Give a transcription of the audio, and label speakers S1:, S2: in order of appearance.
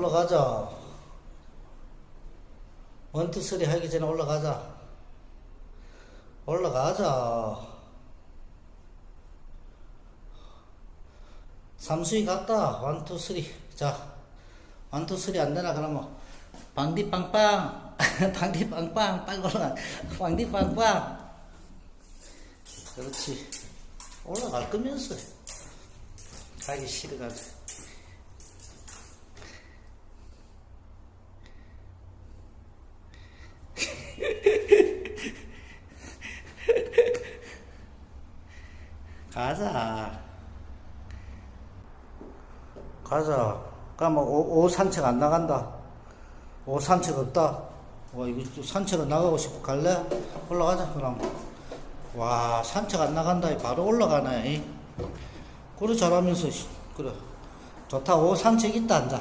S1: 올라가자. 원투 쓰리 하기 전에 올라가자. 올라가자. 삼수이 갔다. 원투 쓰리. 자, 원투 쓰리 안 되나 그러면 방디 빵빵, 방디 빵빵, 빨리 올라가. 방디 빵빵. 그렇지. 올라갈 거면서 가기 싫어가지고. 가자. 가자. 그러면 오, 오 산책 안 나간다. 오 산책 없다. 와, 이거 또 산책은 나가고 싶어. 갈래? 올라가자, 그럼. 와, 산책 안 나간다. 바로 올라가네. 이. 그래, 잘하면서. 씨. 그래. 좋다. 오 산책 있다, 앉아.